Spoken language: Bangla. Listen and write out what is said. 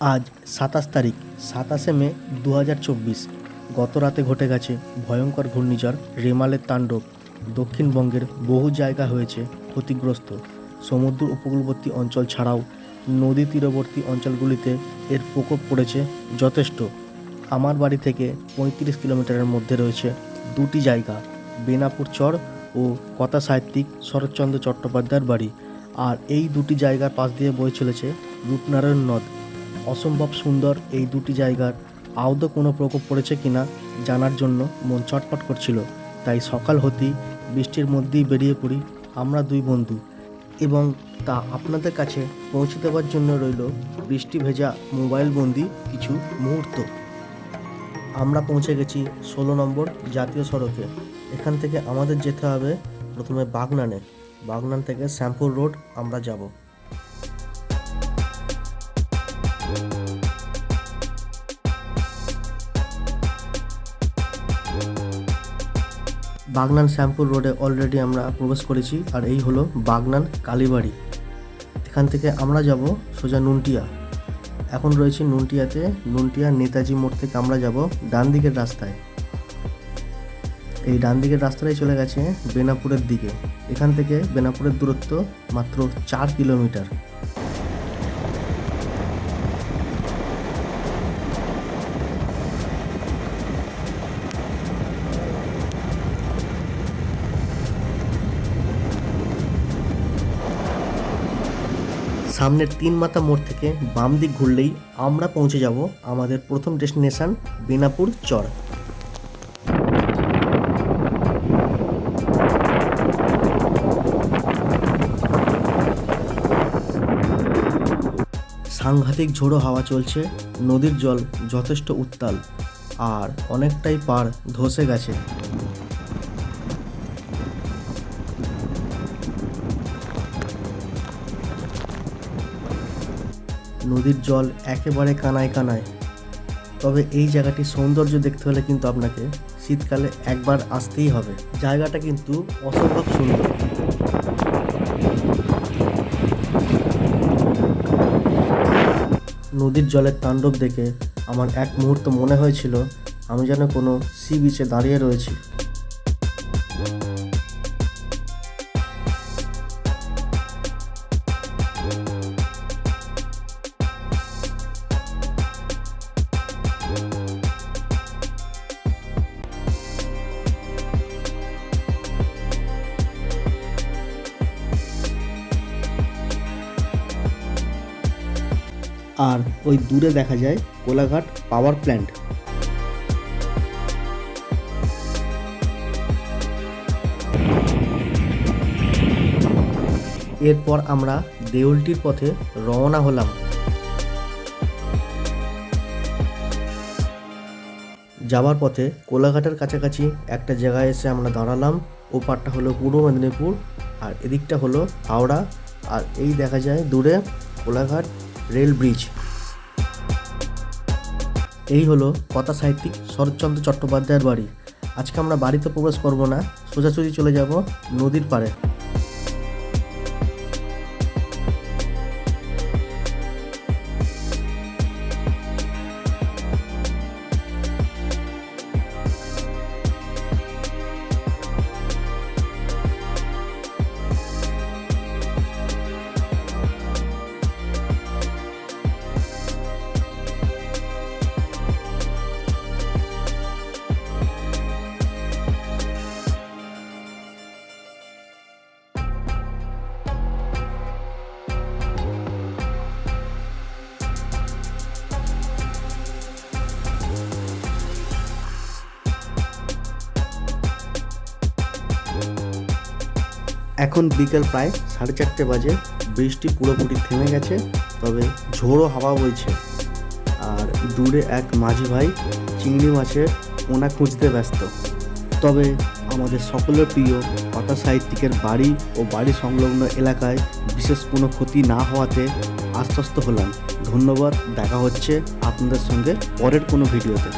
আজ সাতাশ তারিখ, সাতাশে মে দু হাজার চব্বিশ। গত রাতে ঘটে গেছে ভয়ঙ্কর ঘূর্ণিঝড় রেমালের তাণ্ডব। দক্ষিণবঙ্গের বহু জায়গা হয়েছে ক্ষতিগ্রস্ত। সমুদ্র উপকূলবর্তী অঞ্চল ছাড়াও নদী তীরবর্তী অঞ্চলগুলিতে এর প্রকোপ পড়েছে যথেষ্ট। আমার বাড়ি থেকে পঁয়ত্রিশ কিলোমিটারের মধ্যে রয়েছে দুটি জায়গা, বেনাপুর চর ও কথা সাহিত্যিক শরৎচন্দ্র চট্টোপাধ্যায়ের বাড়ি। আর এই দুটি জায়গার পাশ দিয়ে বয়ে চলেছে রূপনারায়ণ নদ। অসম্ভব সুন্দর এই দুটি জায়গার আদৌ কোনো প্রকোপ পড়েছে কিনা জানার জন্য মন চটপট করছিল। তাই সকাল হতেই বৃষ্টির মধ্যেই বেরিয়ে পড়ি আমরা দুই বন্ধু এবং তা আপনাদের কাছে পৌঁছে দেওয়ার জন্য রইল বৃষ্টি ভেজা মোবাইল বন্দি কিছু মুহূর্ত। আমরা পৌঁছে গেছি ষোলো নম্বর জাতীয় সড়কে। এখান থেকে আমাদের যেতে হবে প্রথমে বাগনানে। বাগনান থেকে শ্যামপুর রোড আমরা যাব। বাগনান শ্যামপুর রোডে অলরেডি আমরা প্রবেশ করেছি, আর এই হলো বাগনান কালীবাড়ি। এখান থেকে আমরা যাব সোজা নুনটিয়া। এখন রয়েছে নুনটিয়াতে, নুনটিয়া নেতাজি মোড় থেকে আমরা যাব ডান দিকের রাস্তায়। এই ডান দিকের রাস্তাটাই চলে গেছে বেনাপুরের দিকে। এখান থেকে বেনাপুরের দূরত্ব মাত্র চার কিলোমিটার। সামনের তিন মাথা মোড় থেকে বাম দিক ঘুরলেই আমরা পৌঁছে যাব আমাদের প্রথম ডেস্টিনেশন বেনাপুর চর। সাংঘাতিক ঝোড়ো হাওয়া চলছে, নদীর জল যথেষ্ট উত্তাল, আর অনেকটাই পার ধসে গেছে। নদীর জল একেবারে কানায় কানায়। তবে এই জায়গাটির সৌন্দর্য দেখতে হলে কিন্তু আপনাকে শীতকালে একবার আসতেই হবে। জায়গাটা কিন্তু অসম্ভব সুন্দর। নদীর জলের তাণ্ডব দেখে আমার এক মুহূর্ত মনে হয়েছিল, আমি যেন কোনো সি বিচে দাঁড়িয়ে রয়েছি। আর ওই দূরে দেখা যায় কোলাঘাট পাওয়ার প্ল্যান্ট। এরপর আমরা দেউলটির পথে রওনা হলাম। যাওয়ার পথে কোলাঘাটের কাছাকাছি একটা জায়গায় এসে আমরা দাঁড়ালাম। ওপারটা হলো পূর্ব মেদিনীপুর আর এদিকটা হলো হাওড়া। আর এই দেখা যায় দূরে কোলাঘাট রেল ব্রিজ। এই হলো কথা সাহিত্যিক শরৎচন্দ্র চট্টোপাধ্যায়ের বাড়ি। আজকে আমরা বাড়িতে প্রবেশ করব না, সোজাসুজি চলে যাব নদীর পাড়ে। এখন বিকেল প্রায় সাড়ে চারটে বাজে। বৃষ্টি পুরোপুরি থেমে গেছে, তবে ঝোড়ো হাওয়া বইছে। আর দূরে এক মাঝি ভাই চিংড়ি মাছের পোনা খুঁজতে ব্যস্ত। তবে আমাদের সকলের প্রিয় কথা সাহিত্যিকের বাড়ি ও বাড়ি সংলগ্ন এলাকায় বিশেষ কোনো ক্ষতি না হওয়াতে আশ্বস্ত হলাম। ধন্যবাদ, দেখা হচ্ছে আপনাদের সঙ্গে পরের কোনো ভিডিওতে।